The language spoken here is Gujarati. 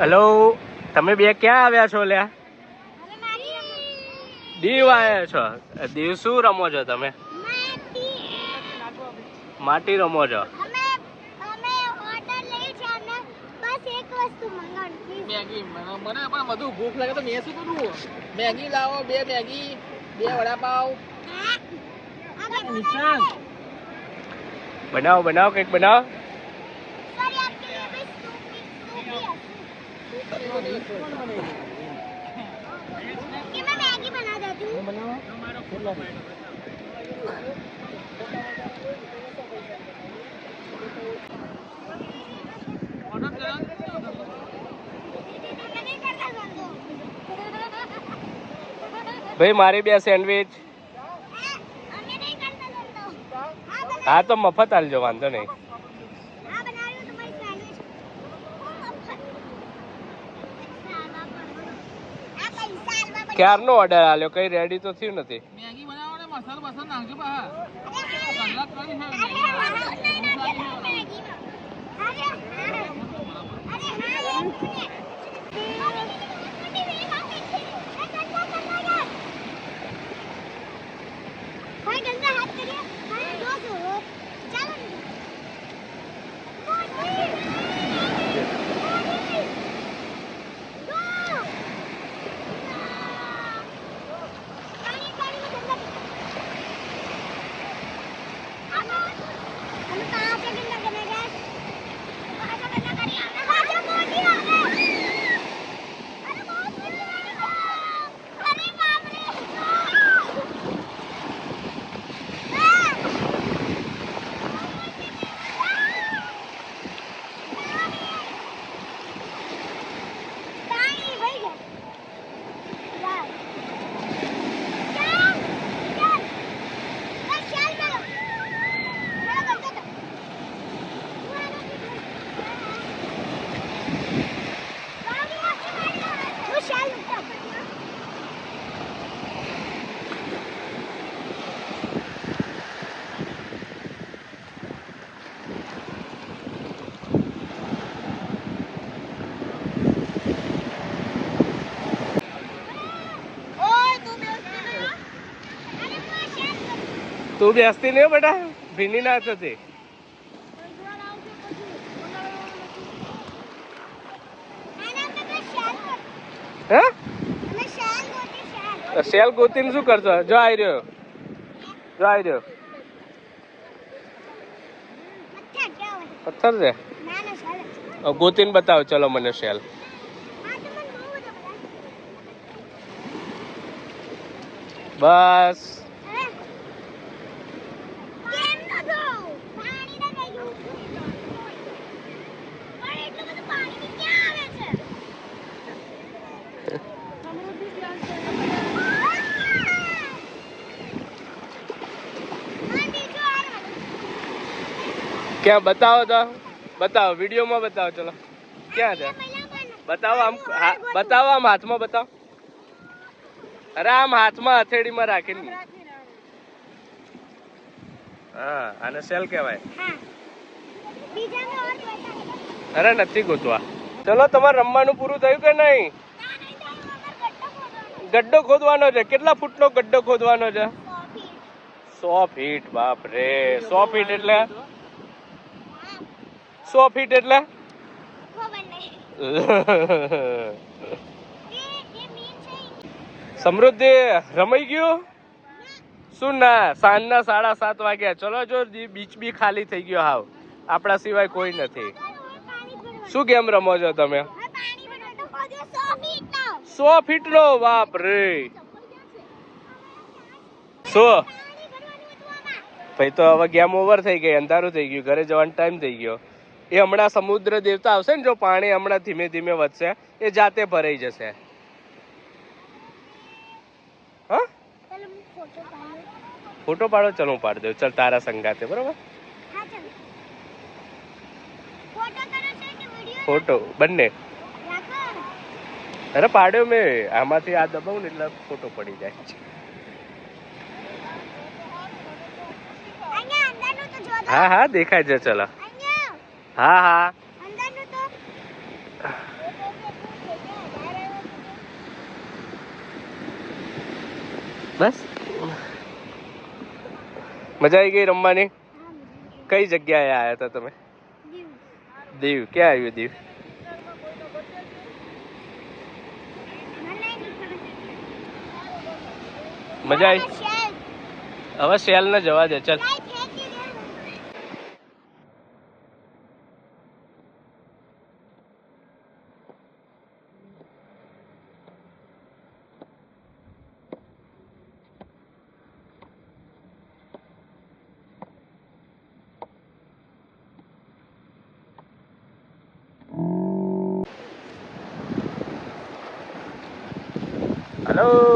હેલો તમે બે ક્યાં આવ્યા છો લ્યા? દીવ આવ્યા છો. દીવ શું રમો છો તમે? માટી રમો છો. મેગી મને મને પણ બધું ભૂખ લાગે તો મેં શું કરું મેગી લાવો બે મેગી બે વડાપાવ. બનાવો બનાવો કંઈક બનાવો. ભાઈ મારી બે સેન્ડવિચ. હા તો મફત આલજો વાંધો નહીં. ક્યારનો ઓર્ડર આલ્યો? કઈ રેડી તો થયું નથી. મેગી બનાવો ને મસાલો બસાલો નાખજો બા કલાક કરી છે ભાઈ ગંદા હાથ કરીએ ભાઈ જો જો ચાલો ને પાણી વહી ગયા ચાલ ચાલ ચાલ ચાલ ચાલ ચાલો ચાલો ચાલો હું શાલ ઉતાર ઓય તું બેસ અરે હું શાલ તું બેસતી નહીં બેટા ભીની ના થતી. હે? સેલ ગોતીને શું કરશો? જો આવી રહ્યો. જો આવી રહ્યો. પથ્થર છે? ગોતીને બતાવો ચલો મને સેલ બસ. ક્યાં બતાવો તો? બતાવો, વિડીયોમાં બતાવો, ચલો. ક્યાં છે? બતાવો આમ બતાવો આમ હાથમાં બતાવો. અરે આમ હાથમાં હથેળીમાં રાખીને હા, આને સેલ કહેવાય. અરે નથી ગોતવા. ચલો, તમારે રમવાનું પૂરું થયું કે નહીં? ગડ્ડો ખોદવાનો છે. કેટલા ફૂટનો ગડ્ડો ખોદવાનો છે? સો ફીટ. બાપ રે સો ફીટ એટલે સો ફીટ એટલે? સમૃદ્ધિ રમાઈ ગયું? શું ના, સાંજના સાડા સાત વાગ્યા. ચલો જો બીચ બી ખાલી થઈ ગયો હાવ. આપણા સિવાય કોઈ નથી. શું ગેમ રમો છો તમે? સો ફીટ નો બાપ રે શું ભાઈ, તો હવે ગેમ ઓવર થઈ ગઈ, અંધારું થઈ ગયું, ઘરે જવાનો ટાઈમ થઈ ગયો. એ હમણાં સમુદ્ર દેવતા આવશે ને જો પાણી હમણાં ધીમે ધીમે વધશે એ જાતે ભરાઈ જશે. હા? ફોટો પાડો. ચલો હું પાડી દઉં. ચાલ તારા સંગાતે બરોબર? ફોટો બંને. અરે પાડ્યો મેં. આમાંથી આ દબાવું ને એટલે ફોટો પડી જાય. હા હા દેખાય છે ચલો. હા હા. બસ. મજા આવી ગઈ રમવાની? કઈ જગ્યાએ આવ્યા હતા તમે? દીવ. ક્યાં આવ્યું દીવ? મજા આવી. હવે શેલ. ને જવા દે. ચાલ. હલો